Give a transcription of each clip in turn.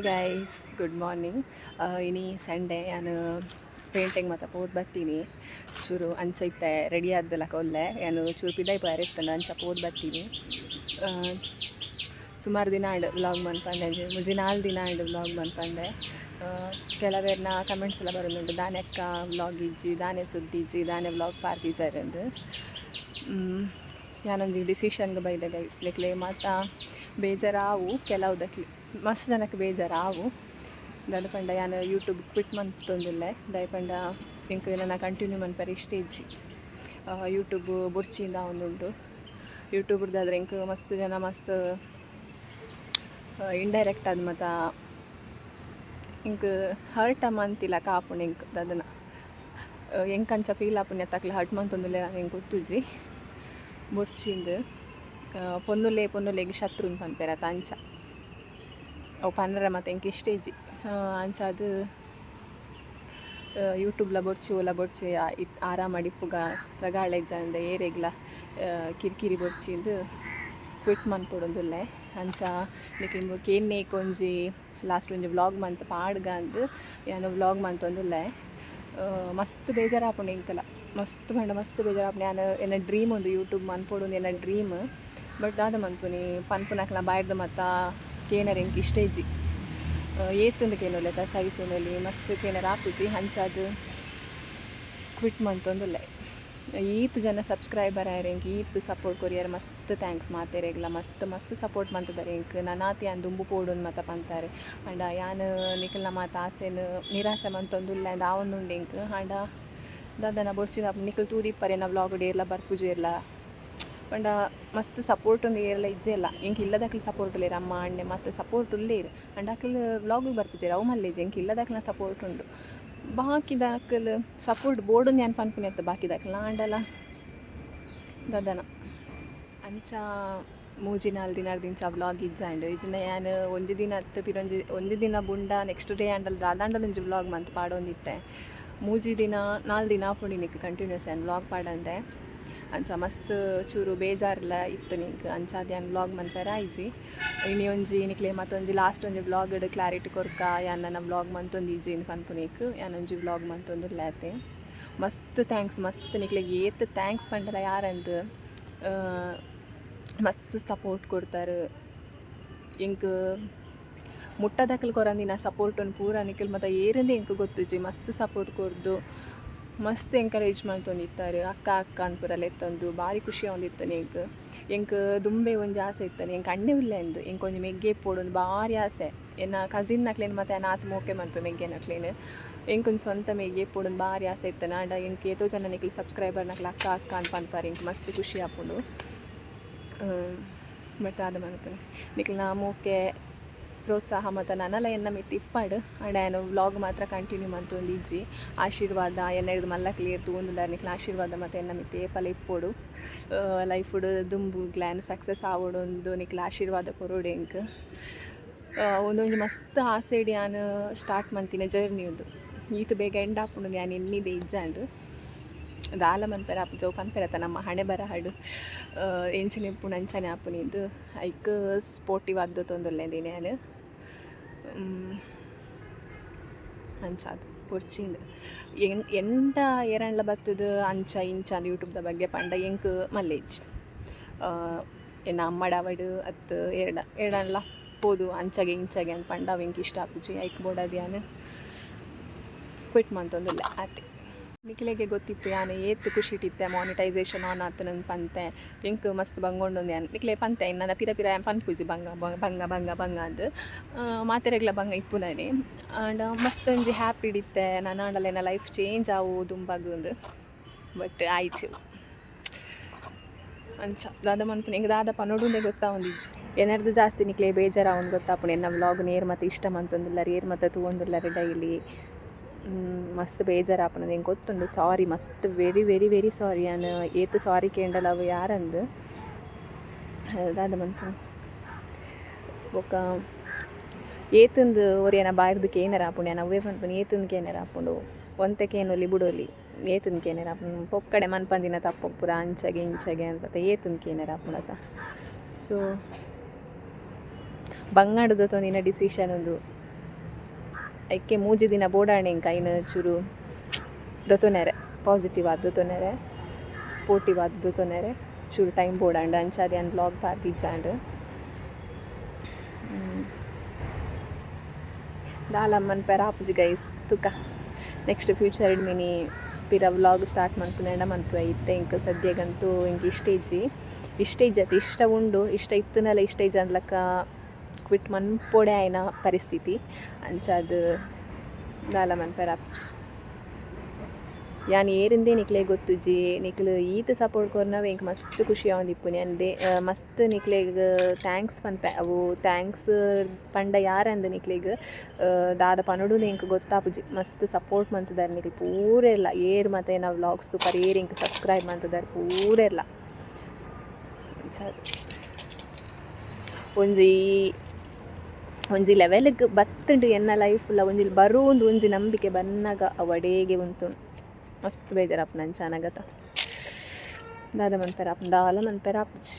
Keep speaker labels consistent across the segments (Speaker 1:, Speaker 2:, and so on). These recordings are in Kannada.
Speaker 1: ಹಾಯ್ ಗೈಸ್ ಗುಡ್ ಮಾರ್ನಿಂಗ್ ಇನಿ ಸಂಡೇ ನಾನು ಪೇಂಟಿಂಗ್ ಮತ್ತು ಪೋದ್ ಬರ್ತೀನಿ. ಚೂರು ಅಂಚ ಇತ್ತೆ ರೆಡಿ ಆದ್ದಲ್ಲ ಕೊಲ್ಲೆ ನಾನು ಚೂರು ಪಿದೈ ಇತ್ತಂಡು ಅಂಚ ಪೋದ್ ಬರ್ತೀನಿ. ಸುಮಾರು ದಿನ ಆಯ್ಡು ವ್ಲಾಗ್ ಮನ್ಪಂದೆ ಮುಜಿ ನಾಲ್ಕು ದಿನ ಆಡು ವ್ಲಾಗ್ ಮನ್ಪಂಡೆ ಕೆಲವೇರ್ನ ಕಮೆಂಟ್ಸ್ ಎಲ್ಲ ಬರೋದುಂಟು ದಾನೆಕ್ಕ ವ್ಲಾಗ್ ಇಜ್ಜಿ, ದಾನೆ ಸುದ್ದಿ ಇಜ್ಜಿ, ದಾನೆ ವ್ಲಾಗ್ ಪಾರ್ತಿಜಾರಂದು ഞാനൊಂದು ಡಿಸಿಷನ್ಗೆ ಬೈದೆ ಗೈಸ್ ಮತ್ತು ಬೇಜಾರಾವು ಕೆಲವುದಕ್ಕೆ ಮಸ್ತ್ ಜನಕ್ಕೆ ಬೇಜಾರಾವು. ದಾಯಪಂಡ ಯಾನು ಯೂಟ್ಯೂಬ್ ಕ್ವಿಟ್ ಮಂತೊಂದಿಲ್ಲ ದಾಯಪಂಡ ಇಂಕ ನನ್ನ ಕಂಟಿನ್ಯೂ ಮನ್ ಪರಿ ಇಜ್ಜಿ. ಯೂಟ್ಯೂಬ್ ಬುರ್ಚಿಯಿಂದ ಒಂದುಂಟು ಯೂಟ್ಯೂಬ್ರದ್ದಾದ್ರೆ ಇಂಕ ಮಸ್ತ್ ಜನ ಮಸ್ತ್ ಇಂಡೈರೆಕ್ಟ್ ಅದು ಮತ್ತು ಇಂಕ ಹರ್ಟ್ ಮಂತಿಲ್ಲ ಕಾಪುಣ ಇಂಕ್ ಅದನ್ನು ಎಂಕಂಚ ಫೀಲ್ ಆಪುಣ್ಯ ತಕ್ಲೆ ಹರ್ಟ್ ಮಂತೊಂದಿಲ್ಲ ನಾನು ಹಿಂಗೆ ಗೊತ್ತುಜಿ ಬೊರ್ಚಿಂದು. ಪೊನ್ನುಲೆ, ಪೊನ್ನುಲೆಗ್ ಶತ್ರುನ್ ಪನ್ಪೆರ ಅತ ಅಂಚ. ಅವು ಪನ್ನರ ಮತ್ತು ಎಂಕ್ ಇಷ್ಟೇಜಿ ಅಂಚ ಅದು ಯೂಟ್ಯೂಬ್ಲ ಬೊರ್ಚಿ ಓಲ ಬೊರ್ಚಿ ಆರಾಮಡಿಪ್ಪುಗ ಆರಾಮ ಅಂದ, ಏರೆಗ್ಲ ಕಿರಿಕಿರಿ ಬೊರ್ಚಿಂದು ಕ್ವಿಟ್ ಮನ್ಪೊಡೊಂದುಲ್ಲೆ ಅಂಚ ನಿಕ್ಕಿಂಬು ಕೇನ್ನೆ ಒಂಜಿ ಲಾಸ್ಟ್ ಒಂಜಿ ವ್ಲಾಗ್ ಮಂತ್ ಪಾಡ್ಗ ಅಂದ್ ಯಾನು ವ್ಲಾಗ್ ಮಂತೊಂದುಲ್ಲೆ ಮಸ್ತ್ ಬೇಜಾರಾಪುಂಡು ಎಂಕಲ ಮಸ್ತ್ ಪಂಡ ಮಸ್ತ್ ಬೇಜಾರಾಪುಂಡು ಯಾನು ಎನ್ನ ಡ್ರೀಮ್ ಒಂದು ಯೂಟ್ಯೂಬ್ ಮನ್ಪೊಡು ಎನ್ನ ಡ್ರೀಮ್ ಬಟ್ ದಾದ ಮನ್ಪುನಿ ಪನ್ಪುನಕ್ಲ ಬಾಯ್ದ ಮತ್ತ ಕೇನರ್ ಎಂಕ್ ಇಷ್ಟೇಜಿ ಏತುಂದು ಕೇನೊಲೆತ ಸೈಸುನಲ್ಲಿ ಮಸ್ತ್ ಕೇನರ್ ಆಪುಜಿ ಹಂಚಾದು ಕ್ವಿಟ್ ಮಂತೊಂದುಲ್ಲೆ. ಈತ್ ಜನ ಸಬ್ಸ್ಕ್ರೈಬರ್ ಆಯ್ರೆ ಎಂಕ್ ಈತ್ ಸಪೋರ್ಟ್ ಕೊರಿಯರ್, ಮಸ್ತ್ ಥ್ಯಾಂಕ್ಸ್ ಮಾತೇರೆಗ್ಲ ಮಸ್ತ್ ಮಸ್ತ್ ಸಪೋರ್ಟ್ ಮಂತದಾರೆ ಎಂಕ್ ನನಾತಿ ಯಾನ್ ದುಂಬು ಪೋಡುನ್ ಮತ ಪಂತಾರೆ. ಅಂಡ ಯಾನ್ ನಿಖಲ್ನ ಮಾತ ಆಸೆನು, ನಿರಾಸೆ ಮಂತೊಂದುಲ್ಲ, ಅಂದ ಆವೊಂದುಂಡು ಎಂಕ್ ಆಂಡ ದಾದನ ಬೊರ್ಚಿನ ನಿಖಲ್ ತೂದಿಪ್ಪರೆ ನಾ ವ್ಲಾಗ್ ಡೇರ್ಲ ಬರ್ಪುಜೇರ್ಲ ಪಂಡ ಮಸ್ತ್ ಸಪೋರ್ಟ್ ಒಂದು ಏರ್ಲ ಇಜ್ಜೆಲ್ಲ ಎಂಕ್ ಇಲ್ಲದಕ್ಲೆ ಸಪೋರ್ಟ್ ಇಲ್ಲ ಅಮ್ಮ ಅಣ್ಣೆ ಮತ್ತು ಸಪೋರ್ಟ್ ಉಳ್ಳೇರು ಅಂಡ್ ಅಕ್ಲು ವ್ಲಾಗಿಗೆ ಬರ್ಪುಜೇರು ಅವು ಮಲ್ಲೇಜ್ ಎಂಕ್ ಇಲ್ಲದಕ್ಲ ಸಪೋರ್ಟ್ ಉಂಡು ಬಾಕಿದಾಕಲ್ ಸಪೋರ್ಟ್ ಬೋರ್ಡು ನಾನು ಪನ್ಪುನಿ ಅಂತ ಬಾಕಿ ದಾಖಲ ಆಂಡಲ ದದನ ಅಂಚ ಮೂಜಿ ನಾಲ್ ದಿನ ದಿಂಚ ವ್ಲಾಗ್ ಇಜ್ಜಾಂಡ್ ಇಜ್ಜಿನ ಯಾನ್ ಒಂಜಿ ದಿನ ಅತ್ತು ಪಿರೊಂಜಿ ಒಂಜಿ ದಿನ ಬುಂಡ ನೆಕ್ಸ್ಟ್ ಡೇ ಆಂಡಲ್ ದಾದಾಂಡಲ ಒಂಜಿ ವ್ಲಾಗ್ ಮಂತ್ ಪಾಡೊಂದಿತ್ತೆ. ಮೂಜಿ ದಿನ ನಾಲ್ ದಿನ ಪುಡಿ ನಿಕ್ ಕಂಟಿನ್ಯೂಸ್ ಏನು ವ್ಲಾಗ್ ಪಾಡಂದೆ ಅಂಚ ಮಸ್ತ್ ಚೂರು ಬೇಜಾರಿಲ್ಲ ಇತ್ತು ನಿಂಗೆ. ಅಂಚ ಯಾನ್ ಬ್ಲಾಗ್ ಮನ್ಪರ ಆಯ್ಜಿ ಇನಿ ಒಂಜಿ ನಿಕ್ಲೆ ಮತ್ತೊಂಜಿ ಲಾಸ್ಟ್ ಒಂಜಿ ವ್ಲಾಗ್ಡ್ ಕ್ಲಾರಿಟಿ ಕೊರ್ಕ ಯಾನ್ ನನ್ನ ಬ್ಲಾಗ್ ಮಂತೊಂದು ಈಜಿ ಪನ್ಪುನಿಕ್ ಯಾನ್ ಒಂಜಿ ಬ್ಲಾಗ್ ಮಂತೊಂದು ಲ್ಯಾತೆ ಮಸ್ತ್ ಥ್ಯಾಂಕ್ಸ್ ಮಸ್ತ್ ನಿಕ್ಲೆಗ್ ಏತ್ ಥ್ಯಾಂಕ್ಸ್ ಪಂಡಲ ಯಾರಂದ್. ಮಸ್ತ್ ಸಪೋರ್ಟ್ ಕೊಡ್ತಾರೆ. ಎಂಕ್ ಮುಟ್ಟದಕ್ಕಲ್ ಕೊರಂದಿನ ಒಂದು ಪೂರ ನಿಕ್ಲ್, ಮತ್ತು ಏರಿಂದ ಎಂಕ್ ಗೊತ್ತಿಜಿ. ಮಸ್ತ್ ಸಪೋರ್ಟ್ ಕೊರ್ದು ಮಸ್ತ್ ಎಂಕರೇಜ್ ಮಾಡ್ತೊಂದಿತ್ತಾರೆ ಅಕ್ಕ ಅಕ್ಕ ಅನ್ಪುರಲ್ಲ ಎತ್ತಂದು ಭಾರಿ ಖುಷಿ ಒಂದಿತ್ತನೆ ಎಂಕ್ ಎಂಕ್ ದುಂಬೆ ಒಂಜಿ ಆಸೆ ಇತ್ತಾನೆ ಎಂಕ್ ಅಣ್ಣೆ ಇಲ್ಲ ಎಂದು ಎಂಕ್ ಒಂಜಿ ಮೆಗ್ಗೆ ಪೋಡೊಂದು ಭಾರಿ ಆಸೆ. ಎನ್ನ ಕಸಿನ್ ನಕ್ಲೇನು ಮತ್ತೆ ನಾತ್ ಮೋಕೆ ಮನ್ಪು ಮೆಗ್ಗೆ ನಕ್ಲೇನು ಎಂಕೊಂದು ಸ್ವಂತ ಮೆಗ್ಗೆ ಪೋಡೊಂದು ಭಾರಿ ಆಸೆ ಇತ್ತಾನೆ ಆಂಡ ಎಂಕ್ ಏತೋ ಜನ ನಿಕ್ಲಿ ಸಬ್ಸ್ಕ್ರೈಬರ್ ನಕ್ಲ ಅಕ್ಕ ಅಕ್ಕ ಅನ್ಪ ಅನ್ಪಾರೆ ಎಂಕ್ ಮಸ್ತ್ ಖುಷಿ ಆಪುಂಡು ಬಟ್ ಆದ ನಿಕ್ಲಿ ನಿಕ್ಲ ಮೋಕೆ ಪ್ರೋತ್ಸಾಹ ಮತ್ತು ನನ್ನಲ ಎನ್ನ ಮಿತ್ ಇಪ್ಪಡ್. ಆ್ಯಂಡ್ ಏನು ವ್ಲಾಗ್ ಮಾತ್ರ ಕಂಟಿನ್ಯೂ ಮಂತೊಂದು ಇಜ್ಜಿ ಆಶೀರ್ವಾದ ಎನ್ನ ಹಿಡ್ದು ಮಲ್ಲ ಕ್ಲಿಯರ್ ಆಶೀರ್ವಾದ ಮತ್ತು ಎನ್ನ ಮಿತ್, ಏಪಲ ಲೈಫ್ ಉಡು ದುಂಬು ಗ್ಲ್ಯಾನ್ ಸಕ್ಸಸ್ ಆವೊಡೊಂದು ನಿಕ್ಲ ಆಶೀರ್ವಾದ ಕೊರೋಡು ಎಂಕ್ ಒಂದೊಂದು ಮಸ್ತ್ ಆಸೆ ಇಡಿ ನಾನು ಸ್ಟಾರ್ಟ್ ಮಂತಿನ ಜರ್ನಿ ಒಂದು ಈತ ಬೇಗ ಎಂಡ್ ಆಪುಂಡು ನಾನು ಎನ್ನಿದೆ ಇಜ್ಜಾಂಡು ದಾಲ ಮನ್ಪೆರ ಆಪು ಜೋ ಪನ್ಪೆರತ ನಮ್ಮ ಹಣೆ ಬರ ಹಾಡು. ಎಂಚಿನ ಇಪ್ಪುಂಡು ಅಂಚನೆ ಆಪುನಿದ್ದು ಐಕ್ ಸ್ಪೋರ್ಟಿವ್ ಆದ್ದು ತೊಂದೊಲ್ಲೆ ನಾನು. ಅಂಚಾದು ಪೊರ್ಚಿಂದು ಎಣ್ ಎಂಟ ಏರಣ್ಲ ಬತ್ತದ ಅಂಚ ಇಂಚ ಯೂಟ್ಯೂಬ್ದ ಬಗ್ಗೆ ಪಂಡ ಎಂಕ್ ಮಲ್ಲೇಜ್. ಎನ್ನ ಅಮ್ಮಡ ಅವಡು ಅತ್ತು ಎರಡ ಎರಡಣ್ಲ ಪೋದು ಅಂಚಗೆ ಇಂಚಗೆ ಅಂತ ಪಂಡ ಅವೆಂಕ್ ಇಷ್ಟ ಆಪುಜಿ, ಐಕ್ ಬೋಡದ್ಯಾನು. ಕ್ವಿಟ್ ಮಂತೊಂದುಲ್ಲ, ಆತೆ. ನಿಖಿಲೆಗೆ ಗೊತ್ತಿತ್ತು, ಯಾನೆ ಏತ್ ಖುಷಿ ಇಟ್ಟಿತ್ತೆ ಮಾನಿಟೈಸೇಷನ್ ಆನ್ ಆತ ನಂಗೆ ಪಂತೆ, ಪಿಂಕ್ ಮಸ್ತ್ ಬಂಗೊಂಡು ಯಾನ್ ನಿಖಿಲೆ ಪಂತೆ ನನ್ನ ಪಿರ ಪಿರ ಪನ್ ಪೂಜಿ ಬಂಗ ಬಂಗ ಬಂಗ ಬಂಗ ಅಂದ್. ಮಾತೆರೆಗ್ಲ ಬಂಗ ಇಪ್ಪುನನೆ ಆಂಡ ಮಸ್ತ್ ಒಂಜಿ ಹ್ಯಾಪಿ ಇಡಿತ್ತೆ, ನನ್ನ ಲೈಫ್ ಚೇಂಜ್ ಆವು ದುಂಬಾಗುಂದು ಬಟ್ ಆಯ್ತು. ಅಂಚ ದಾದ ಮನ್ಪುನ ಹೆಂಗೆ ದಾದ ಗೊತ್ತಾ ಒಂದು ಏನಾರ್ದು ಜಾಸ್ತಿ ನಿಕ್ಲೆ ಬೇಜಾರ ಅವ್ನು ಗೊತ್ತಾಪುಣ ಎನ್ನ ವ್ಲಾಗ್ ನೇರ್ ಮತ್ತೆ ಇಷ್ಟ ಮಂತೊಂದಿಲ್ಲ ಏರ್ ತೊಗೊಂಡಿಲ್ಲ ತಗೊಂಡಿಲ್ಲ ಡೈಲಿ. ಮಸ್ತ್ ಬೇಜಾರಾಪುನ ಹೆಂಗೆ ಗೊತ್ತುಂಡು ಸಾರಿ ಮಸ್ತ್ ವೆರಿ ವೆರಿ ವೆರಿ ಸಾರಿ ನಾನು ಏತ್ ಸಾರಿ ಕೇಂಡಲ್ಲ ಅವು ಯಾರಂದು? ಅದಾದ ಮಂತ ಬೊಕ್ಕ ಏತಂದು ಒರಿಯನ ಬಾಯ್ರದಕ್ಕೆ ಏನಾರ ಆಪುಂಡು ನಾನು ಅವೇ ಪನ್ಪುನಿ ಏತಂದ್ಕೆ ಏನಾರ ಆಪುಂಡು ಒಂತೆಗೆ ಏನೊಲಿ ಬಿಡೋಲಿ ಏತಂದ್ಕೆ ಏನಾರ ಆಪುಂಡು ಪೊಕ್ಕಡೆ ಮನ್ಪಂದಿನ ತಪ್ಪೊಪ್ಪುರ ಅಂಚಗೆ ಇಂಚಗೆ ಅಂತ ಏತಂದ್ಕೆ ಏನಾರ ಆಪುಂಡತ ಸೊ ಬಂಗಾಡದ ತೊಂದಿನ ಡಿಸಿಷನ್ ಒಂದು. ಐಕೆ ಮೂಜಿ ದಿನ ಬೋಡಾಣೆ ಇಂಕ ಐನು ಚೂರು ದೊತ್ತೊನೆರೆ ಪಾಸಿಟಿವ್ ಆದ್ ದೊತ್ತೊನೆರೆ ಸ್ಪೋರ್ಟಿವ್ ಆದ್ ದೊತ್ತೊನೆರೆ ಚೂರು ಟೈಮ್ ಬೋಡಾಂಡ ಅಂಚಾರಿ ಅನ್ ಬ್ಲಾಗ್ ಪಾತಿಜಾಂಡ್ ದಾಲಮ್ಮನ್ ಪೆರ ಆಪುಜಿ ಗೈಸ್ ತುಕ. ನೆಕ್ಸ್ಟ್ ಫ್ಯೂಚರ್ ಮಿನಿ ಪಿರ ವ್ಲಾಗ್ ಸ್ಟಾರ್ಟ್ ಮನ್ಪುನೆಂಡ ಮನ್ಪುವೆ, ಇತ್ತೆ ಇಂಕ ಸದ್ಯಗಂತೂ ಇಂಕ ಇಷ್ಟೇಜಿ ಇಷ್ಟೇಜ್ ಅತಿ ಇಷ್ಟ ಉಂಡು, ಇಷ್ಟ ಇತ್ತನಲ್ಲ ಇಷ್ಟೇಜ್ ಅಂದ್ಲಕ್ಕ ಕ್ವಿಟ್ ಮನ್ಪೊಡೆ ಆಯ್ನ ಪರಿಸ್ಥಿತಿ. ಅಂಚಾದ್ ದಾಲ ಪೆರ ಆಪುಜಿ ಯಾನ್ ಏರಿಂದೇ ನಿಕ್ಲೆ ಗೊತ್ತುಜಿ ನಿಕ್ಲು ಈತ್ ಸಪೋರ್ಟ್ ಕೊರ್ನವ ಎಂಕ್ ಮಸ್ತ್ ಖುಷಿ ಆವೊಂದಿಪ್ಪುನಿ ಅಂದೆ. ಮಸ್ತ್ ನಿಕ್ಲೆಗ್ ಥ್ಯಾಂಕ್ಸ್ ಪನ್ಪೆ ಅವು ಥ್ಯಾಂಕ್ಸ್ ಪಂಡ ಯಾರಂದ್ ನಿಕ್ಲೆಗ್ ದಾದ ಪನೊಡು ಎಂಕ್ ಗೊತ್ತಾಪುಜಿ ಮಸ್ತ್ ಸಪೋರ್ಟ್ ಮಂತದಾರ ನಿಕ್ಲು ಪೂರೆಲ್ಲ ಏರ್ ಮತ್ತೆ ನಾವು ವ್ಲಾಗ್ಸ್ ಪರ್ ಏರ್ ಎಂಕ್ ಸಬ್ಸ್ಕ್ರೈಬ್ ಮಂತದಾರ್ ಪೂರೆಲ್ಲ ಒಂಜಿ ಒಂಜಿ ಲೆವೆಲ್ಗ್ ಬತ್ತುಂಡು ಎನ್ನ ಲೈಫ್ಲ ಒಂಜಿ ಬರೋಂದು ಒಂಜಿ ನಂಬಿಕೆ ಬನ್ನಾಗ ಅವಡೇಗೆ ಉಂತುಂಡು ಮಸ್ತ್ ಬೇಜಾರಪ್ಪ ನನ್ನ ಚೆನ್ನಾಗತ ದಾದ ಮಂತರ ಅಪ್ಪ ದಾಲ ಮಂತರ ಅಪ್ಪಜಿ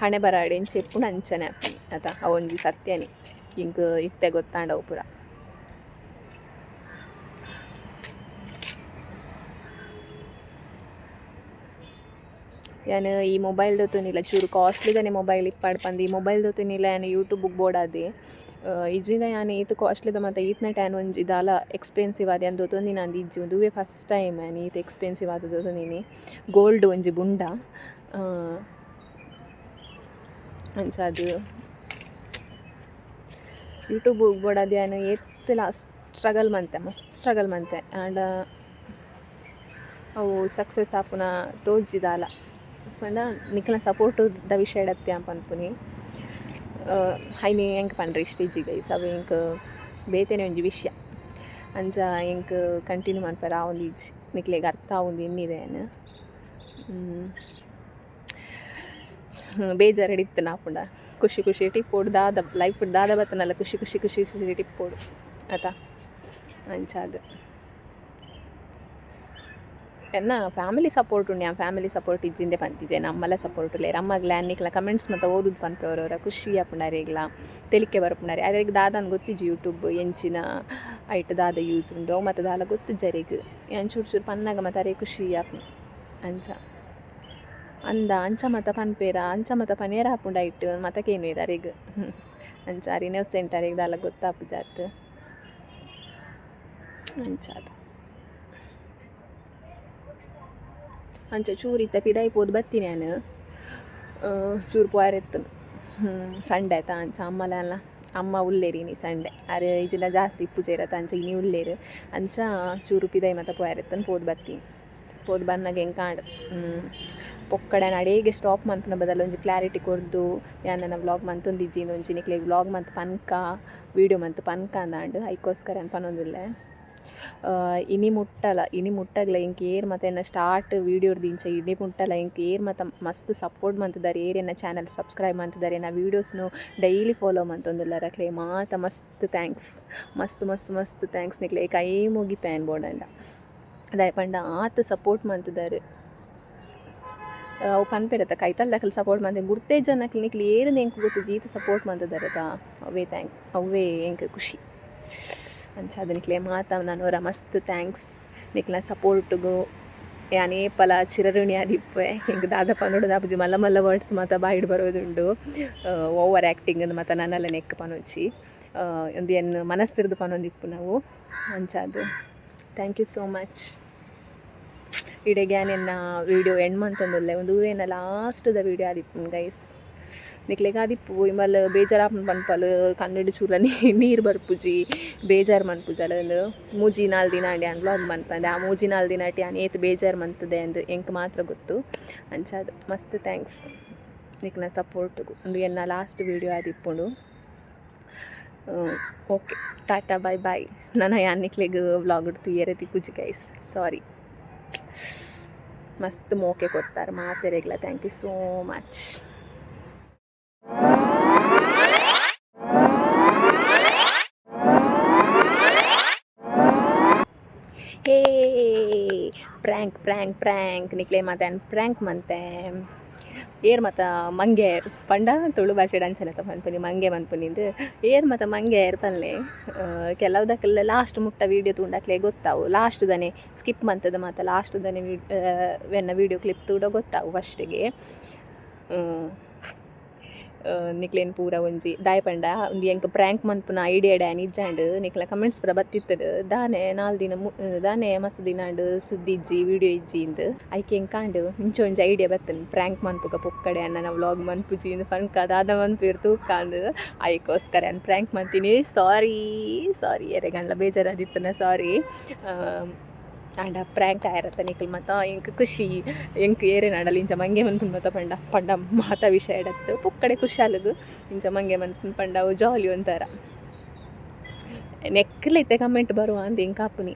Speaker 1: ಹಣೆ ಬರಾಡೇನು ಚೆಪ್ಪು ಅಂಚನೆ ಅಪ್ಪ ಆತ ಅವೊಂಜಿ ಸತ್ಯನಿ. ಇಂಕ್ ಇತ್ತೆ ಗೊತ್ತಾಂಡವು ಪೂರ. ಯಾನ್, ಈ ಮೊಬೈಲ್ ದೊತ್ತುನಿಲ್ಲ ಚೂರು ಕಾಸ್ಟ್ಲಿದಾನೆ ಮೊಬೈಲ್ ಇಪ್ಪಾಡ್ ಪಂದ್. ಈ ಮೊಬೈಲ್ ದೊತ್ತುನಿಲ್ಲ ಯಾನ್ ಯೂಟ್ಯೂಬ್ ಆದಿ. ಇಜ್ಜಿಂದ ಯಾನ್, ಈತ್ ಕಾಸ್ಟ್ಲಿದ ಮತ್ತು ಈತ್ನ ಟ್ಯಾನ್ ಒಂಜಿ ದಾಲ ಎಕ್ಸ್ಪೆನ್ಸಿವ್ ಆದೆ ಅಂದ್ ದೊತ್ತೊಂದಿ ನಂದು ಇಜ್ಜಿ ಒಂದುವೆ ಫಸ್ಟ್ ಟೈಮ್ ಯಾನ್, ಈತ್ ಎಕ್ಸ್ಪೆನ್ಸಿವ್ ಆದ ದೊತ್ತೊಂದಿನಿ ಗೋಲ್ಡ್ ಒಂಜಿ ಬುಂಡ. ಅಂಚಾದ್ ಯೂಟ್ಯೂಬ್ ಬೋಡಾದ ಯಾನ್, ಏತ್ ಲಾಸ್ಟ್ ಸ್ಟ್ರಗಲ್ ಮಂತೆ, ಮಸ್ತ್ ಸ್ಟ್ರಗಲ್ ಮಂತೆ. ಆಂಡ, ಅವು ಸಕ್ಸಸ್ ಆಪುನ ತೋಜ್ಜಿದಾಲ. ಪಂಡ ಸಪೋರ್ಟ್ ದ ವಿಷಯ ಇಡತ್ತೆ ಅಂತ ಅನ್ಪುನಿ ಹೈನಿ ಹೆಂಗೆ ಪಂಡ್ರಿ ಸ್ಟೇಜಿಗೆ ಗೈಸ್ ಅವು ಇಂಕ್ ಬೇತೇನೆ ಒಂಜಿ ವಿಷಯ. ಅಂಚ ಎಂಕ್ ಕಂಟಿನ್ಯೂ ಮನ್ಪರ ಆವೊಂದು ಈಜ್ ನಿಕ್ಲೆಗ್ ಅರ್ಥ ಆವೊಂದು ಇನ್ನಿದೆ ಬೇಜಾರು ಹಿಡಿತ್ತು ನಾಪುಂಡ ಖುಷಿ ಖುಷಿ ಟಿಪ್ಪೋಡು ದಾದ ಲೈಫ್ ದಾದ ಬತ್ತನಲ್ಲ ಖುಷಿ ಖುಷಿ ಖುಷಿ ಖುಷಿ ಟಿಪ್ಪೋಡು ಅಂಚ ಅಂಚಾದ ಎನ್ನ ಫ್ಯಾಮಿಲಿ ಸಪೋರ್ಟ್ ಉಂಡು ಆ ಫ್ಯಾಮಿಲಿ ಸಪೋರ್ಟ್ ಇಜ್ಜಿಂದೆ ಪಂತಿಜೆ ನಮ್ಮಲ್ಲ ಸಪೋರ್ಟ್ ಲೇರ್ ಅಮ್ಮಗ್ಲ ಅನ್ನಿಕ್ಲ ಕಮೆಂಟ್ಸ್ ಮತ್ತು ಓದುದು ಪನ್ಪವರವರ ಖುಷಿ ಆಪುಂಡಾರೆಗ್ಲ ತೆಲಿಕೆ ಬರ್ಪುಂಡಾರೆ ಅದ್ರಿಗೆ ದಾದನ್ ಗೊತ್ತಿಜ್ಜಿ ಯೂಟ್ಯೂಬ್ ಎಂಚಿನ ಐಟ್ ದಾದ ಯೂಸ್ ಉಂಡು ಮತ್ತು ದಾಲ ಗೊತ್ತಿಜ್ಜರಿಗೆ ಏನ್ ಚೂರು ಚೂರು ಪನ್ನಾಗ ಮತ್ತು ಅರೆ ಖುಷಿ ಆಪು ಅಂಚ. ಅಂದ, ಅಂಚ ಮತ ಪನ್ಪೇರ, ಅಂಚ ಮತ ಪನೇರ ಹಾಪುಂಡ ಐಟ್ ಮತಕೇನು ಇರ ಅರೆಗ್ ಅಂಚ, ಅರಿ ಇನ್ನೋಸೆಂಟ್ ಅರೆಗ್ ದಾಲ ಗೊತ್ತಾಪು ಜಾತ್. ಅಂಚಾದ ಅಂಚ ಚೂರಿತ್ತ ಪಿದಾಯಿ ಪೋದು ಬತ್ತೀನಿ ನಾನು ಚೂರು ಪೋಯರೆತ್ತು ಸಂಡೆ ಆಯ್ತಾ ಅಂಚ ಅಮ್ಮಲ ಅಮ್ಮ ಉಲ್ಲೇರಿನಿ ಸಂಡೆ ಅರೆ ಈಜಿನ ಜಾಸ್ತಿ ಇಪ್ಪು ಸೇರತ್ತ ಅಂಚ ಇನಿ ಉಳ್ಳೇರು ಅಂಚ ಚೂರು ಪಿದಾಯಿ ಮತ್ತು ಪೋಯರೆತ್ತನ್ ಪೋದು ಬತ್ತೀನಿ ಪೋದು ಬಂದಾಗ ಹೆಂಗೆ ಕಾಂಡ್ ಪೊಕ್ಕಡೆ ನಡೇಗೆ ಸ್ಟಾಪ್ ಮನ್ಪುನ ಬದಲು ಒಂಜಿ ಕ್ಲಾರಿಟಿ ಕೊರ್ದು ಯಾನನ ನನ್ನ ವ್ಲಾಗ್ ಮಂತೊಂದಿಜ್ಜಿನ ಒಂಜಿ ನಿಕ್ಲೆ ವ್ಲಾಗ್ ಮಂತ್ ಪನ್ಕ ವೀಡಿಯೋ ಮಂತ್ ಪನ್ಕ ಅಂದಾಂಡು ಐಕೋಸ್ಕರ ಅನ್ ಇನಿ ಮುಟ್ಟಲ ಇನಿ ಮುಟ್ಟಗ್ಲ ಇಂಕ್ ಏರ್ ಮತ್ತೆ ಎನ್ನ ಸ್ಟಾರ್ಟ್ ವೀಡಿಯೋ ದಿಂಚ ಇನಿ ಮುಟ್ಟಲ ಇಂಕ್ ಏರ್ ಮತ್ತು ಮಸ್ತ್ ಸಪೋರ್ಟ್ ಮಂತಿದ್ದಾರೆ ಏರ್ ಎನ್ನ ಚಾನಲ್ ಸಬ್ಸ್ಕ್ರೈಬ್ ಮಂತಿದ್ದಾರೆ ನಾ ವೀಡಿಯೋಸ್ನು ಡೈಲಿ ಫಾಲೋ ಮಂತೊಂದುಲ್ಲಾರ ಕ್ಲೇ, ಮಾತ ಮಸ್ತ್ ಥ್ಯಾಂಕ್ಸ್ ಮಸ್ತ್ ಮಸ್ತ್ ಮಸ್ತ್ ಥ್ಯಾಂಕ್ಸ್ ನಿಕ್ಲೆ ಕೈ ಮುಗಿ ಪ್ಯಾನ್ ಬೋರ್ಡಂಡ ಅದಾಯ ಪಂಡ ಆತ ಸಪೋರ್ಟ್ ಮಂತಿದ್ದಾರೆ ಅವು ಪನ್ಪೆರತ್ತ ಕೈತಲ್ ದಾಖಲೆ ಸಪೋರ್ಟ್ ಮಾಡ್ತೀನಿ ಗುರ್ತೇ ಜನ ಕ್ಲಿನಿಕ್ಲಿ ಏರನ್ನ ಹೆಂಗೆ ಗೊತ್ತು ಜೀತ ಸಪೋರ್ಟ್ ಮಾಡ್ತಿದ್ದಾರೆ ಅವೇ ಥ್ಯಾಂಕ್ಸ್ ಅವೇ ಹೆಂಗೆ ಖುಷಿ. ಮಾತ, ನಾನು ಅವರ ಮಸ್ತ್ ಥ್ಯಾಂಕ್ಸ್ ನಿಕ್ಲ ಸಪೋರ್ಟ್ಗು ಯಾನೇ ಪಲ ಚಿರಋಣಿ ಆದಿಪ್ಪೆ ಹಿಂಗೆ ದಾದ ಪನ್ನೋಡು ದಾಪುಜಿ ಮಲ್ಲ ಮಲ್ಲ ವರ್ಡ್ಸ್ ಮಾತ ಬಾಯಿಡ್ ಬರೋದುಂಡು. ಓವರ್ ಆ್ಯಕ್ಟಿಂಗ್ ಅಂತ ನನ್ನೆಲ್ಲ ನೆಕ್ ಪನೊಚ್ಚಿ. ಒಂದು ಏನು ಮನಸ್ಸಿರ್ದು ಪನೊಂದಿಪ್ಪು ನಾವು. ಅಂಚಾದು ಥ್ಯಾಂಕ್ ಯು ಸೋ ಮಚ್ ಇಡೆಗೆ ನನ್ನ ವೀಡಿಯೋ ಎಂಡ್ ಮಂತಂದುಲ್ಲೆ, ಒಂದು ಏನ ಲಾಸ್ಟ್ದ ವೀಡಿಯೋ ಆದಿಪ್ಪು ಗೈಸ್ ನಿಕ್ಲೆಗ್ ಆದಿಪ್ಪು ಇಮಲ್ ಬೇಜಾರಾಪನ್ ಮನ್ಪಲ್ ಕನ್ನಡ ಚೂರ ನೀರು ಬರ್ಪುಜಿ ಬೇಜಾರು ಮನ್ಪುಜಲ್ಲ ಒಂದು ಮೂಜಿ ನಾಲ್ ದಿನ ಅಂಡಿ ಅನ್ ಅದು ಮನ್ಪಂದೆ ಆ ಮೂಜಿ ನಾಲ್ ದಿನ ಅಟ್ಟಿ ಅನ್ ಏತ್ ಬೇಜಾರು ಮಂತದೆ ಅಂದು ಎಂಕ್ ಮಾತ್ರ ಗೊತ್ತು ಅಂಚಾದ್ ಮಸ್ತ್ ಥ್ಯಾಂಕ್ಸ್ ನಿಕ್ನ ಸಪೋರ್ಟ್ಗು ಒಂದು ಎನ್ನ ಲಾಸ್ಟ್ ವೀಡಿಯೋ ಆದಿಪ್ಪುಂಡು ಓಕೆ ಟಾಟಾ ಬಾಯ್ ಬಾಯ್ ನನ್ನ ಯಾನ್ನಿಕ್ಲೆಗ್ ವ್ಲಾಗ್ ಇಡ್ತು ಏರೆ ಕುಜಿ ಗೈಸ್ ಸಾರಿ ಮಸ್ತ್ ಮೋಕೆ ಕೊಡ್ತಾರೆ ಮಾತೆರೆಗ್ಲ thank you so much prank prank prank ನಿಕ್ಲೆ ಮತ್ತೆ ಪ್ರ್ಯಾಂಕ್ ಮಂತೆ. ಏರ್ ಮತ ಮಂಗೆ ಏರ್. ಪಂಡ ತುಳು ಭಾಷೆ ಅಂಚನೆ ಮನ್ಪುನಿ ಮಂಗೆ ಮನ್ಪುನಿಂದು ಏರ್ ಮತ ಮಂಗೆ ಏರ್ ಪಲ್ಲೆ ಕೆಲವುದಕ್ಕೆಲ್ಲ ಲಾಸ್ಟ್ ಮುಟ್ಟ ವೀಡಿಯೋ ತೂಂಡಕ್ಲೆ ಗೊತ್ತಾವು. ಲಾಸ್ಟ್ ದನೆ ಸ್ಕಿಪ್ ಮಂತದ ಮಾತ ಲಾಸ್ಟ್ ದನೆ ವೆನ್ನ ವೀಡಿಯೋ ಕ್ಲಿಪ್ ತೂಡ ಗೊತ್ತಾವು ಫಸ್ಟಿಗೆ ನಿಕ್ಲೇನ್ ಪೂರ ಒಂಜಿ ದಾಯಪಂಡ. ಒಂದು ಎಂಕ್ ಪ್ರ್ಯಾಂಕ್ ಮನ್ಪುನ ಐಡಿಯಾ ಡ್ಯಾನ್ ನಿಜ್ಜಾಂಡ್ ನಿಕ್ಲ ಕಮೆಂಟ್ಸ್ ಪೂರ ಬತ್ತಿತ್ತಡು ದಾನೆ ನಾಲ್ ದಿನ ದಾನೆ ಮಸ್ತ್ ದಿನಾಂಡ್ ಸುದ್ದಿ ಇಜ್ಜಿ ವಿಡಿಯೋ ಇಜ್ಜಿ ಇಂದು. ಐಕೆ ಎಂಕಾಂಡ್ ಇಂಚ ಒಂಜಿ ಐಡಿಯಾ ಬತ್ತನ್. ಪ್ರ್ಯಾಂಕ್ ಮನ್ಪುಗ ಪೊಕ್ಕಡೆ ಅನ್ನ ವ್ಲಾಗ್ ಮನ್ಪುಜಿ ಇಂದು ಫನ್ಕ ದಾದ ಮನ್ಪಿರ್ ತೂಕಾಂದ್ ಐಕೋಸ್ಕರ ಅನ್ ಪ್ರ್ಯಾಂಕ್ ಮನ್ತೀನಿ ಸಾರಿ ಸಾರಿ ಎರೆಗಂಡ್ಲ ಬೇಜಾರಾದಿತ್ತನ ಸಾರಿ ಆಂಡ ಪ್ರ್ಯಾಂಕ್ ಆಯಿರತ್ತೆ ನಿಕಲ್ ಮತ್ತ. ಎಂಕ್ ಖುಷಿ, ಎಂಕ್ ಏರೆ ನಡಲ್ ಇಂಚ ಮಂಗೆ ಮನ್ಪುನ್ ಮತ್ತ ಪಂಡ. ಪಂಡ ಮಾತ ವಿಷಯ ಪೊಕ್ಕಡೆ ಪುಕ್ಕಡೆ ಖುಷಾಲದು. ಇಂಚ ಮಂಗೆ ಮನ್ಪುನ್ ಪಂಡ ಅವು ಜಾಲಿ ಒಂಥರ ನೆಕ್ಲೈತೆ ಕಮೆಂಟ್ ಬರುವ ಎಂಕ್ ಆಪುನಿ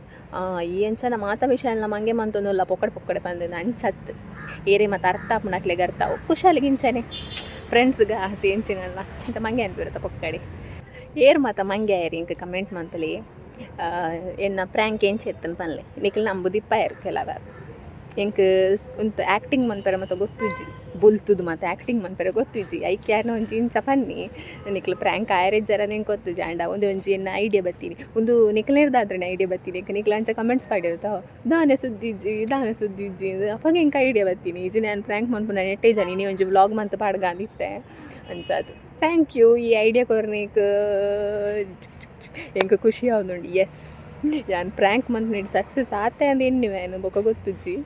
Speaker 1: ಈ ಅಂಚನ ಮಾತ ವಿಷಯ ಎಲ್ಲ ಮಂಗೆ ಮಂತೊಂದುಲ್ಲ ಪೊಕ್ಕಡೆ ಪೊಕ್ಕಡೆ ಬಂದ ಅಂಚತ್ ಏರೆ ಮತ್ತು ಅರ್ಥ ಆಪುನಕ್ಲೆ ಗರ್ತಾವು. ಖುಷಾಲಿಗೆ ಇಂಚನೆ ಫ್ರೆಂಡ್ಸ್ಗ ಆತಿ ಎಂಚಿನಲ್ಲ ಇಂತ ಮಂಗೆ ಅನ್ಬಿಡುತ್ತೆ ಪೊಕ್ಕಡೆ ಏರ್ ಮಾತ ಮಂಗೆ ಏರಿ ಇಂಕ ಕಮೆಂಟ್ ಮಂತಲಿ என்ன ಪ್ರ್ಯಾಂಕ್ ஏன் சேத்தನ್ ಪನ್ಲೆ? ನಿಖಿಲ್ ನಂಬುದಿಪ್ಪ ಇರ್ಕೆಲವ ಎಂಕ್ ಉಂತು ಆ್ಯಕ್ಟಿಂಗ್ ಮನ್ಪೆರೆ ಮಾತ ಗೊತ್ತುಜಿ ಬುಲ್ತುದು ಮಾತ ಆ್ಯಕ್ಟಿಂಗ್ ಮನ್ಪೆರೆ ಗೊತ್ತುಜಿ ಐಕ್ ಯಾರನ್ನ ಒಂಜಿ ಇಂಚ ಪನ್ನಿ. ನಿಕ್ಲ್ ಪ್ರ್ಯಾಂಕ್ ಆಯರೆ ಜರನ ಹೆಂಗೆ ಗೊತ್ತುಜಿ ಆಂಡ ಒಂದು ಒಂಜಿ ಎನ್ನ ಐಡಿಯಾ ಬತ್ತೀನಿ. ಒಂದು ನಿಕ್ಲೇರ್ದಾದ್ರೇನೆ ಐಡಿಯಾ ಬತ್ತೀನಿ. ಏಕೆ ನಿಕ್ಲ ಅಂಚ ಕಮೆಂಟ್ಸ್ ಮಾಡಿರ್ತಾವ ದಾನೆ ಸುದ್ದಿಜ್ಜಿ ದಾನೆ ಸುದ್ದಿಜ್ಜಿ. ಅವಾಗ ಹೆಂಗೆ ಐಡಿಯಾ ಬತ್ತೀನಿ. ಈಜು ನಾನು ಪ್ರ್ಯಾಂಕ್ ಮನ್ಪು ನಾನು ಎಟ್ಟೇ ಜನಿ ನೀ ಒಂಜಿ ವ್ಲಾಗ್ ಮಂತ್ ಪಾಡ್ಗಾಂದಿತ್ತೆ. ಥ್ಯಾಂಕ್ ಯು ಈ ಐಡಿಯಾ ಕೊರ್ನಿಕ್ ಎಂಕ ಖುಷಿ ಆವೊಂದುಂಡು ಎಸ್ ಯಾನ್ ಪ್ರ್ಯಾಂಕ್ ಮಂತ್ ನೀಡಿ ಸಕ್ಸಸ್ ಆತೆ ಅಂದ್ ಎನ್ನಿವೇನು ಬೊಕ ಗೊತ್ತುಜ್ಜಿ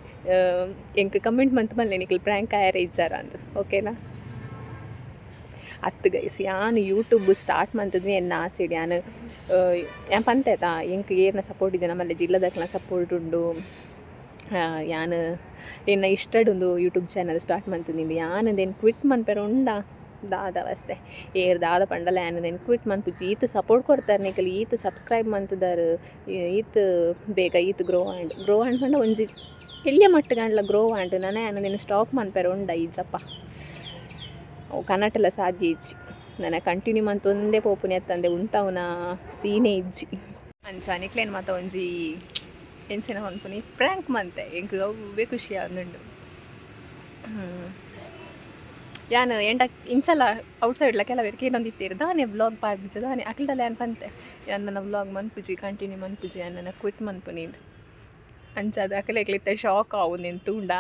Speaker 1: ಎಂಕ್ ಕಮೆಂಟ್ ಮಂತ್ ಮಲ್ಲೆ ನಿಖಿಲ್ ಪ್ರ್ಯಾಂಕ್ ಆಯರೆ ಇಜ್ಜಾರ ಅಂತ ಓಕೆನಾ ಅತ್ತು ಗೈಸ್ ಯಾನ್ ಯೂಟ್ಯೂಬ್ ಸ್ಟಾರ್ಟ್ ಮಂತದ್ದು ಎನ್ನ ಆಸೆಡ್ ಯಾನ್ ಯಾನ್ ಪಂತಾಯ್ತ ಎಂಕ್ ಏರ್ನ ಸಪೋರ್ಟ್ ಇದೆ ನಮ್ಮಲ್ಲಿ ಜಿಲ್ಲದಕ್ಲ ಸಪೋರ್ಟ್ ಉಂಡು. ಯಾನ್ ಎನ್ನ ಇಷ್ಟಡೊಂದು ಯೂಟ್ಯೂಬ್ ಚಾನಲ್ ಸ್ಟಾರ್ಟ್ ಮಂತದಿಂದ ಯಾನದೇನು ಕ್ವಿಟ್ ಮನ್ಪೆರ ಉಂಡ? ಅವಸ್ಥೆ ಏರ್ ದಾದ ಪಂಡಲ ಆ್ಯನ ಕ್ವಿಟ್ ಮನ್ಪುಜಿ ಈತ್ ಸಪೋರ್ಟ್ ಕೊಡ್ತಾರೆ ನಿಕಲ್ ಈತ್ ಸಬ್ಸ್ಕ್ರೈಬ್ ಮಂತದಾರು ಈತ್ ಬೇಗ, ಈತ್ ಗ್ರೋ ಆ್ಯಂಡ್ ಗ್ರೋ ಆ್ಯಂಡ್ ಪಂಡ ಒಂಜಿ ಎಲ್ಲಿಯ ಮಟ್ಟಗಂಡ್ಲ ಗ್ರೋ ಆ್ಯಂಡ್ ನಾನೇ ಆನದಿನ ಸ್ಟಾಪ್ ಮನ್ಪೆರ ಉಂಡ ಈಜಪ್ಪ. ಅವು ಕನ್ನಟಲ ಸಾಧ್ಯ ಇಜ್ಜಿ ನನ್ನ ಕಂಟಿನ್ಯೂ ಮಂತ್ ಒಂದೇ ಪೋಪುನಿ ಎತ್ತಂದೆ, ಉಂತವನ ಸೀನೆ ಇಜ್ಜಿ ಅಂಚ ನಿಕ್ಲೇನ್ ಮಾತ ಒಂಜಿ ಎಂಚಿನ ಮನ್ಪುನಿ ಪ್ರ್ಯಾಂಕ್ ಮಂತೆ, ಎಂಕ್ ಅವೇ ಖುಷಿ ಆದುಂಡು ಯಾನ್, ಎಂಟ ಇಂಚಲ್ಲ ಔಟ್ಸೈಡ್ಲ ಕೆಲವರಿಗೆ ಏನೊಂದಿತ್ತೀರಿ ದಾನೆ ವ್ಲಾಗ್ ಪಾಡ್ದಿಜ ದಾನೆ ಏನು ಸಂತೆ ಪಂತೆ ನನ್ನ ವ್ಲಾಗ್ ಮನ್ಪುಜಿ ಕಂಟಿನ್ಯೂ ಮನ್ಪುಜಿ ನನ್ನ ಕ್ವಿಟ್ ಮನ್ಪುನಿಂದು ಅಂಚದ ಅಕಲೆಗ್ಲಿತ್ತೆ ಶಾಕ್ ಆವು ನಿನ್ ತೂಂಡ.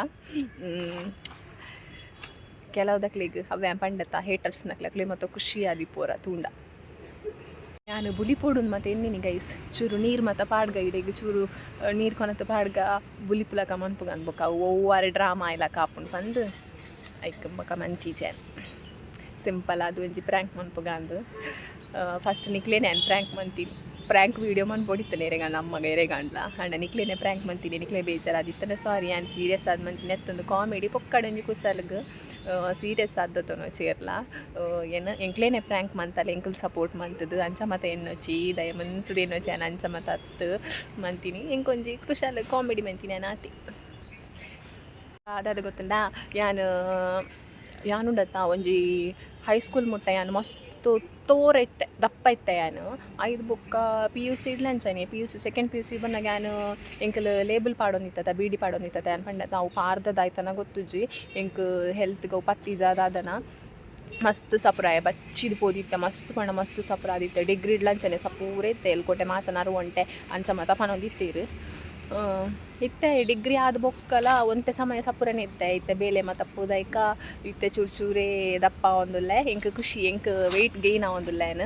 Speaker 1: ಕೆಲವುದಕ್ಲಿಗ್ ಅವೇ ಪಂಡತ್ತ ಹೇಟರ್ಸ್ ನಕ್ಲಕ್ಲಿ ಮತ್ತು ಖುಷಿ ಆದಿ ಪೋರ ತೂಂಡ. ನಾನು ಬುಲಿ ಪೋಡುನ್ ಮತ್ತೆ ಎನ್ನಿನಿ ಗೈಸ್ ಚೂರು ನೀರು ಮತ್ತು ಪಾಡ್ಗ ಇಡೆಗ್ ಚೂರು ನೀರು ಕೊನತ್ತ ಪಾಡ್ಗ ಬುಲಿ ಪುಲಕ ಮನ್ಪುಗ ಅನ್ಬೋಕ ಒವ್ವಾರೆ ಡ್ರಾಮಾ ಇಲ್ಲ ಕಾಪುಂಡು ಪಂದು ಐಕ್ ಬೊಕ ಮಂತಿಜೆ ಸಿಂಪಲ್ ಅದು ಒಂಜಿ ಪ್ರ್ಯಾಂಕ್ ಮನ್ಪುಗ ಅಂದು ಫಸ್ಟ್ ನಿಕ್ಲೇನೆ ಅನ್ ಪ್ರ್ಯಾಂಕ್ ಮಂತೀನಿ ಪ್ರ್ಯಾಂಕ್ ವೀಡಿಯೋ ಮನ್ಪೊಡಿತ್ತನೆ ಎರೆಗಂಡ ಅಮ್ಮಗ ಎರೆಗಾಂಡ್ಲ ಅಣ್ಣ ನಿಕ್ಲೇನೆ ಪ್ರ್ಯಾಂಕ್ ಮಂತೀನಿ ನಿಕ್ಲೆ ಬೇಜಾರಾದಿತ್ತನೆ ಸಾರಿ ಆ್ಯಂಡ್ ಸೀರಿಯಸ್ ಆದ ಮಂತೀನಿ ಎತ್ತೊಂದು ಕಾಮಿಡಿ ಪೊಕ್ಕಡಂಜಿ ಕುಸಲ್ಗ್ ಸೀರಿಯಸ್ ಆದತೊನೊ ಚೇರ್ಲ ಏನ ಎಂಕ್ಲೇನೆ ಪ್ರ್ಯಾಂಕ್ ಮಂತಲ್ಲ ಎಂಕಲ್ ಸಪೋರ್ಟ್ ಮಂತದು ಅಂಚ ಮತ ಎನ್ನೊಚ್ಚಿ ದಯ ಮಂತದ ಎನ್ನೊಚ್ಚಿ ಅಂಚ ಮತ ಅತ್ತು ಮಂತೀನಿ ಎಂಕೊಂಜಿ ಕುಶಾಲ್ ಕಾಮಿಡಿ ಮಂತೀನಿ ಅನಾತಿ ಅದಾದ ಗೊತ್ತುಂಡ ಯಾನ್, ಯಾನುಂಡತ್ತ ಒಂಜಿ ಹೈಸ್ಕೂಲ್ ಮುಟ್ಟ ಯಾನ್, ಮಸ್ತ್ ತೋರ ಇತ್ತೆ ದಪ್ಪ ಇತ್ತೆ ಯಾನು. ಐದು ಬೊಕ್ಕ P U C ಇಡ್ಲಂಚನೆ P U C second P U C ಬಂದಾಗ ಯಾನು ಎಂಕಲ್ ಲೇಬಲ್ ಪಾಡೋನಿತ್ತ ಬಿ ಡಿ ಪಾಡೊಂದಿತ್ತದ ಯಾನ್. ಪಂಡ ನಾವು ಪಾರ್ದದಾಯ್ತನ ಗೊತ್ತುಜಿ ಎಂಕ್ ಹೆಲ್ತ್ಗೆ ಪತ್ತೀಜ ಅದಾದನ ಮಸ್ತ್ ಸಪ್ರಾಯ, ಬಚ್ಚಿದ್ ಪೋದಿತ್ತ, ಮಸ್ತ್ ಪಣ ಮಸ್ತ್ ಸಪ್ರ ಆದಿತ್ತೆ ಡಿಗ್ರಿ ಇಡ್ಲಂಚನೆ ಸಪೂರೆ ಇತ್ತೆ ಎಲ್ಕೊಟ್ಟೆ ಮಾತನಾರು ಒಂಟೆ, ಅಂಚ ಮತ ಪನೊಂದಿತ್ತೀರು ಇತ್ತೆ, ಡಿಗ್ರಿ ಆದ ಬೊಕ್ಕಲ ಒಂತೆ ಸಮಯ ಸಪುರನೇ ಇತ್ತೆ. ಇತ್ತೆ ಬೇಲೆ ಮತಪ್ಪುದೈಕ ಇತ್ತೆ ಚೂರು ಚೂರೇ ದಪ್ಪ ಒಂದುಲ್ಲೆ ಎಂಕ್ ಖುಷಿ ಎಂಕ್ ವೆಯ್ಟ್ ಗೈನ್ ಆವೊಂದುಲ್ಲೆನ್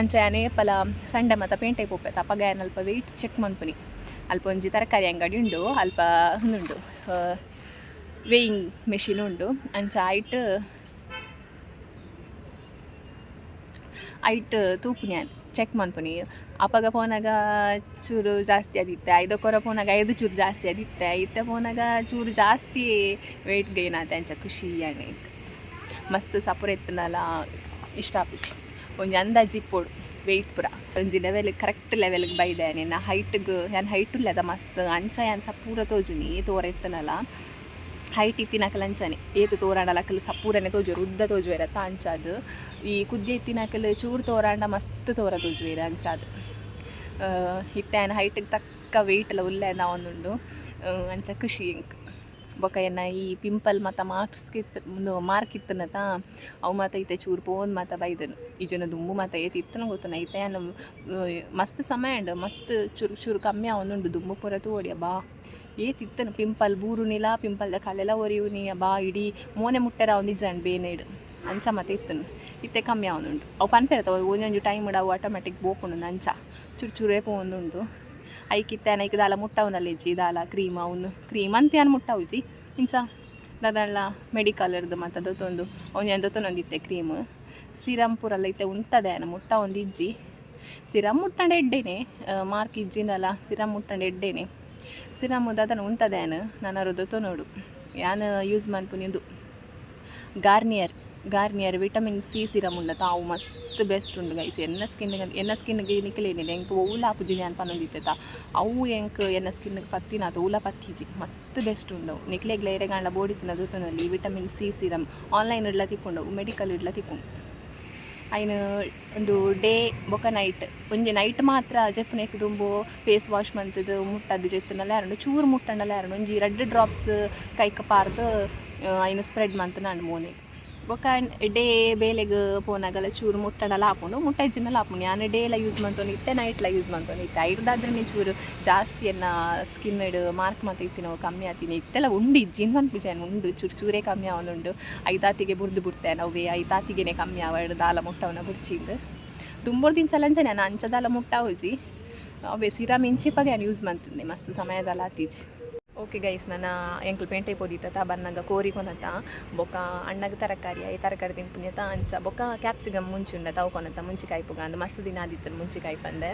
Speaker 1: ಅಂಚ ಪಲ ಸಂಡೆ ಮತ್ತು ಪೇಂಟೆ ಪೋಪೆ ತಪ್ಪಗ ಯಾನ್ ಅಲ್ಪ ವೆಯ್ಟ್ ಚೆಕ್ ಮನ್ಪುನಿ ಅಲ್ಪ ಒಂಜಿ ತರಕಾರಿ ಅಂಗಡಿ ಉಂಡು, ಅಲ್ಪ ಉಂಡು ವೇಯಿಂಗ್ ಮೆಷಿನ್ ಉಂಡು. ಅಂಚ ಐಟ್ ಐಟ್ ತೂಪುನಿ ಚೆಕ್ ಮನ್ಪುನಿ ಅಪಗ ಪೋನಾಗ ಚೂರು ಜಾಸ್ತಿ ಆದಿತ್ತೆ ಐದು ಕೊರ ಪೋನಾಗ ಐದು ಚೂರು ಜಾಸ್ತಿ ಆದಿತ್ತೆ ಇತ್ತೆ ಪೋನಾಗ ಚೂರು ಜಾಸ್ತಿ ವೆಯ್ಟ್ ಗೇನ್ ಆತ ಅಂಚ ಖುಷಿ ಆನೆ ಮಸ್ತ್ ಸಪುರ ಎತ್ತನಲ್ಲ ಇಷ್ಟ ಆಪುಜಿ. ಒಂಜಿ ಅಂದಾಜಿ ಇಪ್ಪೊಡು ವೆಯ್ಟ್ ಪುರ. ಒಂಜಿ ಲೆವೆಲ್ ಕರೆಕ್ಟ್ ಲೆವೆಲ್ಗೆ ಬೈದೆ ನಿನ್ನ ಹೈಟ್ಗೆ ಯಾನ್ ಹೈಟ್ ಉಲ್ಲದ ಮಸ್ತ್, ಅಂಚ ಯಾನ್ ಸಪೂರ ತೋಜುನಿ, ತೋರ ಎತ್ತನಲ ಹೈಟ್ ಇತ್ತಿನಾಕಲ್ ಅಂಚನೆ. ಏತು ತೋರಾಂಡಲಕಲ್ ಸಪೂರನೆ ತೋಜುವೆರು ಉದ್ದ ತೋಜುವೆರ ಅಂಚಾದ್. ಈ ಕುದ್ದೆ ಇತ್ತಿನಾಕಲ್ ಚೂರು ತೋರಾಂಡ ಮಸ್ತ್ ತೋರ ತೋಜುವೆರ್ ಅಂಚಾದ್. ಇತ್ತೆ ಹೈಟಿಗೆ ತಕ್ಕ ವೆಯ್ಟ್ ಎಲ್ಲ ಉಲ್ಲೆ ನಾವೊಂದುಂಡು ಅಂಚ ಖುಷಿ ಇಂಕ್. ಬೊಕ ಎನ್ನ ಈ ಪಿಂಪಲ್ ಮತ್ತು ಮಾರ್ಕ್ಸ್ ಕಿತ್ ಮಾರ್ಕ್ ಇತ್ತನತ, ಅವು ಮಾತ ಇತ್ತೆ ಚೂರು ಪೋನ್ ಮಾತ ಬೈದನು. ಈ ಜನ ದುಂಬು ಮಾತ ಏತಿ ಇತ್ತನ ಗೊತ್ತನ ಐತೆ ಮಸ್ತ್ ಸಮಯ ಉಂಡು ಮಸ್ತ್ ಚುರು, ಚೂರು ಕಮ್ಮಿ ಅವನುಂಡು ದುಂಬು ಪೂರ ತೋಡಿಯ ಬಾ ಏತ್ ಇತ್ತನು ಪಿಂಪಲ್, ಬೂರು ನಿಲ, ಪಿಂಪಲ್ದ ಕಲೆಲ ಒರಿಯು ನೀ, ಬಾ, ಇಡೀ ಮೋನೆ ಮುಟ್ಟೆರ ಅವನಿ ನಿಜಾಂಡ್ ಬೇನೇಡು ಅಂಚ ಮತ್ತೆ ಇತ್ತನು. ಇತ್ತೆ ಕಮ್ಮಿ ಅವನುಂಡು ಅವು ಪನ್ಪೆರತ ಒಂದೊಂದು ಟೈಮ್ ಅವು ಆಟೋಮೆಟಿಕ್ ಬೋಪುಂಡು ಅಂಚ ಚೂರು ಚೂರೇ ಪೋನುಂಡು ಐಕಿತ್ತೆ ಐಕ್ ದಾಲ ಮುಟ್ಟವನಲ್ಲಿ ಇಜ್ಜಿ ದಾಲ ಕ್ರೀಮ್ ಅವನು. ಕ್ರೀಮ್ ಅಂತ ಏನು ಮುಟ್ಟವುಜಿ ಇಂಚ. ದಾದಳ್ಳ ಮೆಡಿಕಲ್ ಇರ್ದು ಮತ್ತು ಅದೊತ್ತೊಂದು ಅವ್ನು ಎಂದೊತ್ತೊಂದು ಇತ್ತೆ ಕ್ರೀಮ್. ಸಿರಮ್ ಪೂರಲ್ಲ ಇತ್ತೆ ಉಂಟದೆ ಮುಟ್ಟ ಒಂದು ಇಜ್ಜಿ ಸಿರಮ್ ಮುಟ್ಟಂಡು ಎಡ್ಡೇನೆ. ಮಾರ್ಕ್ ಇಜ್ಜಿನಲ್ಲ ಸಿರಮ್ ಮುಟ್ಟಂಡು ಎಡ್ಡೇನೆ. ಸಿರಮ್ ದಾದನ ಉಂಟದೇನು ನಾನು ಅರದೊತ್ತು ನೋಡು. ಯಾನು use ಮನ್ಪುನಿಂದು Garnier. Garnier vitamin C serum ಉಂಡ. ತಾವು ಮಸ್ತ್ ಬೆಸ್ಟ್ ಉಂಡು ಗೈಸ್. ಎನ್ನ ಸ್ಕಿನ್ಗೆ ಎನ್ನ ಸ್ಕಿನ್ಗೆ ನಿಕ್ಲೇನಿಲ್ಲ ಎಂಕ್ ಓಲ ಆಪುಜಿನಿ ಅಂತ ಪನ್ನೊಂದಿತ್ತ ಅವು ಎಂಕ್ ಎನ್ನ ಸ್ಕಿನ್ಗೆ ಪತ್ತಿನ ಅದು ಓಲ ಪತ್ತಿಜಿ ಮಸ್ತ್ ಬೆಸ್ಟ್ ಉಂಡು. ನಿಕ್ಲೆಗ್ಲ ಎರೆಗಾಂಡ್ಲ ಬೋಡಿ ತಿನ್ನದು ತಿನ್ನಲ್ಲಿ ವಿಟಮಿನ್ ಸಿ ಸಿರಮ್. ಆನ್ಲೈನ್ ಇಡ್ಲ ತಿಕ್ಕೊಂಡು. ಮೆಡಿಕಲ್ ಇಡ್ಲ ತಿಕ್ಕೊಂಡು. ಅಯ್ನ ಒಂದು ಡೇ, ಬೊಕ ನೈಟ್. ಒಂಜಿ ನೈಟ್ ಮಾತ್ರ ಜೆಪ್ಪುನೆಕ್ ದುಂಬು ಫೇಸ್ ವಾಶ್ ಮಂತದ, ಮುಟ್ಟದ ಜೆತ್ತನಲ್ಲ ಯಾರು ಚೂರು ಮುಟ್ಟಣ್ಣಲ್ಲ ಯಾರು ಒಂಜಿ ರೆಡ್ ಡ್ರಾಪ್ಸ್ ಕೈಕ ಪಾರ್ದು ಅಯ್ನ ಸ್ಪ್ರೆಡ್ ಮಂತ್ ನಾನು ಬೊಕ ಡೇ ಬೇಲೆಗ್ ಪೋನಾಗಲ ಚೂರು ಮುಟ್ಟಡಲ್ಲ ಹಾಕೊಂಡು ಮುಟ್ಟೈಜಿ ಮೇಲೆ ಹಾಕೊಂಡು ನಾನು ಡೇ ಯೂಸ್ ಮಾಡ್ತೊಂಡು ಇತ್ತೆ ನೈಟ್ಲ ಯೂಸ್ ಮಾಡ್ತೊಂಡು ಇತ್ತೆ ಐಡ್ದಾದ್ರೆ ಚೂರು ಜಾಸ್ತಿ ಎನ್ನ ಸ್ಕಿನ್ ಇಡು ಮಾರ್ಕ್ ಮಾತ ಇತ್ತಿನ ಕಮ್ಮಿ ಆತೀನಿ ಇತ್ತೆಲ್ಲ ಉಂಡು ಇಜ್ಜಿನ್ ಪನ್ಪಿಜಾನ್ ಉಂಡು ಚೂರು ಚೂರೇ ಕಮ್ಮಿ ಅವನುಂಡು ಐದಾತಿಗೆ ಬುರ್ದು ಬಿಡ್ತೆ ನಾವು ಐದಾತಿಗೆನೆ ಕಮ್ಮಿ ಆವಡ್ ದಾಲ ಮುಟ್ಟವನ ತುಂಬೋರ್ ದಿನ ಚಲಂಜೆ ನಾನು ಅಂಚದಾಲ ಮುಟ್ಟ ಹೋಜಿ ಅವೇ ಸಿರಾ ಮಿಂಚಿಪಾಗೆ ನಾನು ಯೂಸ್ ಮಾಡ್ತೀನಿ ಮಸ್ತ್ ಸಮಯದಲ್ಲ ಆತೀಜಿ ಓಕೆ ಗೈಸ್ ನನ್ನ ಎಂಕ್ಲು ಪೇಂಟೈ ಪೋದಿತ್ತ ಬನ್ನಗ ಕೋರಿ ಕೊನತ ಬೊಕ ಅಣ್ಣಗ ತರಕಾರಿ ಈ ತರಕಾರಿ ತಿನ್ಪುಣ್ಯತ ಅಂಚ ಬೊಕ್ಕ ಕ್ಯಾಪ್ಸಿಕಮ್ ಮುಂಚುಂಡ ತಾವು ಕೊನತ ಮುಂಚಿಕಾಯಿ ಪುಗಾಂದು ಮಸ್ತ್ ದಿನ ಆದಿತ್ತು ಮುಂಚಿಕಾಯಿ ಪಂದೆ.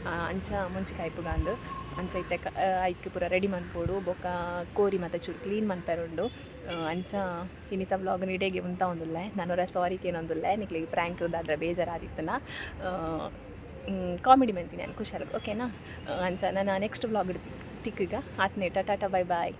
Speaker 1: ಆ, ಅಂಚ ಮುಂಚಿಕಾಯಿ ಪುಗಾಂದು ಅಂಚ ಇತ್ತೆ ಐಕ್ ಪೂರ ರೆಡಿ ಮನ್ಪೋಡು ಬೊಕ್ಕ ಕೋರಿ ಮತ್ತು ಚೂರು ಕ್ಲೀನ್ ಮನ್ಪೆರುಂಡು ಅಂಚ ಇನ್ನಿತ ಬ್ಲಾಗ್ ನೀಡೇಗೆ ಉಂತ ಒಂದುಲ್ಲೆ ನಾನು ಸಾರಿಗೆ ಏನೊಂದುಲ್ಲೆ ನಿಕ್ಲಿಗೆ ಪ್ರ್ಯಾಂಕ್ ಇರೋದಾದ್ರೆ ಬೇಜಾರಾದಿತ್ತನ ಕಾಮಿಡಿ ಮಾಡ್ತೀನಿ ನಾನು ಖುಷಾಲ ಓಕೆನಾ ಅಂಚ ನಾನು ನೆಕ್ಸ್ಟ್ ವ್ಲಾಗ್ ತಿಕ್ಕಗ ಆತ್ನೇಟ ಟಾಟಾ ಬೈ ಬಾಯ್